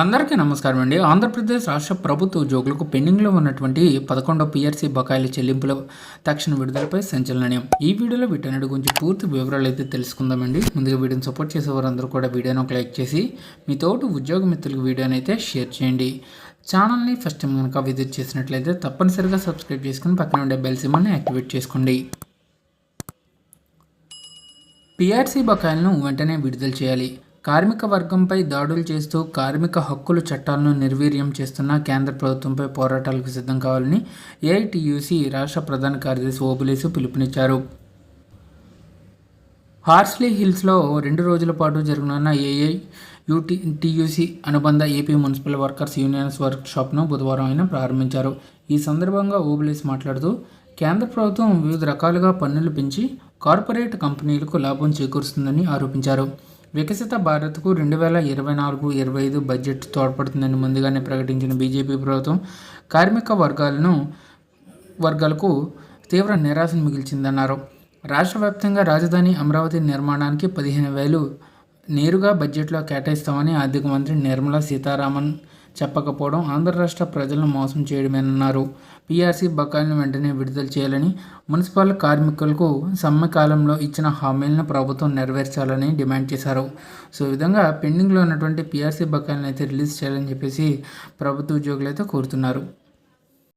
అందరికీ నమస్కారం అండి. ఆంధ్రప్రదేశ్ రాష్ట్ర ప్రభుత్వ ఉద్యోగులకు పెండింగ్లో ఉన్నటువంటి పదకొండో పిఆర్సీ బకాయిల చెల్లింపుల తక్షణ విడుదలపై సంచలనం ఈ వీడియోలో వీటన్నిటి గురించి పూర్తి వివరాలు అయితే తెలుసుకుందామండి. ముందుగా వీడియోని సపోర్ట్ చేసే వారందరూ కూడా వీడియోను ఒక లైక్ చేసి మీ తోటి ఉద్యోగ మిత్రులకు వీడియోని అయితే షేర్ చేయండి. ఛానల్ని ఫస్ట్ టైం కనుక విజిట్ చేసినట్లయితే తప్పనిసరిగా సబ్స్క్రైబ్ చేసుకుని పక్కన ఉండే బెల్ సిమ్మల్ని యాక్టివేట్ చేసుకోండి. పిఆర్సీ బకాయిలను వెంటనే విడుదల చేయాలి. కార్మిక వర్గంపై దాడులు చేస్తూ కార్మిక హక్కుల చట్టాలను నిర్వీర్యం చేస్తున్న కేంద్ర ప్రభుత్వంపై పోరాటాలకు సిద్ధం కావాలని ఏఐటియుసి రాష్ట్ర ప్రధాన కార్యదర్శి ఓబులేసు పిలుపునిచ్చారు. హార్స్లీ హిల్స్లో రెండు రోజుల పాటు జరగనున్న ఏఐ యూటీ టీయూసీ అనుబంధ ఏపీ మున్సిపల్ వర్కర్స్ యూనియన్స్ వర్క్షాప్ను బుధవారం ఆయన ప్రారంభించారు. ఈ సందర్భంగా ఓబులేస్ మాట్లాడుతూ కేంద్ర ప్రభుత్వం వివిధ రకాలుగా పన్నులు పెంచి కార్పొరేట్ కంపెనీలకు లాభం చేకూరుస్తుందని ఆరోపించారు. వికసిత భారత్కు రెండు వేల ఇరవై నాలుగు ఇరవై ఐదు బడ్జెట్ తోడ్పడుతుందని ముందుగానే ప్రకటించిన బీజేపీ ప్రభుత్వం కార్మిక వర్గాలను వర్గాలకు తీవ్ర నిరాశను మిగిల్చిందన్నారు. రాష్ట్ర వ్యాప్తంగా రాజధాని అమరావతి నిర్మాణానికి పదిహేను వేలు నేరుగా బడ్జెట్లో కేటాయిస్తామని ఆర్థిక మంత్రి నిర్మలా సీతారామన్ చెప్పకపోవడం ఆంధ్ర రాష్ట్ర ప్రజలను మోసం చేయడమేనన్నారు. పీఆర్సీ బకాయిలను వెంటనే విడుదల చేయాలని మున్సిపల్ కార్మికులకు సమ్మె కాలంలో ఇచ్చిన హామీలను ప్రభుత్వం నెరవేర్చాలని డిమాండ్ చేశారు. సో ఈ విధంగా పెండింగ్లో ఉన్నటువంటి పీఆర్సీ బకాయిలను అయితే రిలీజ్ చేయాలని చెప్పేసి ప్రభుత్వ ఉద్యోగులు అయితే కోరుతున్నారు.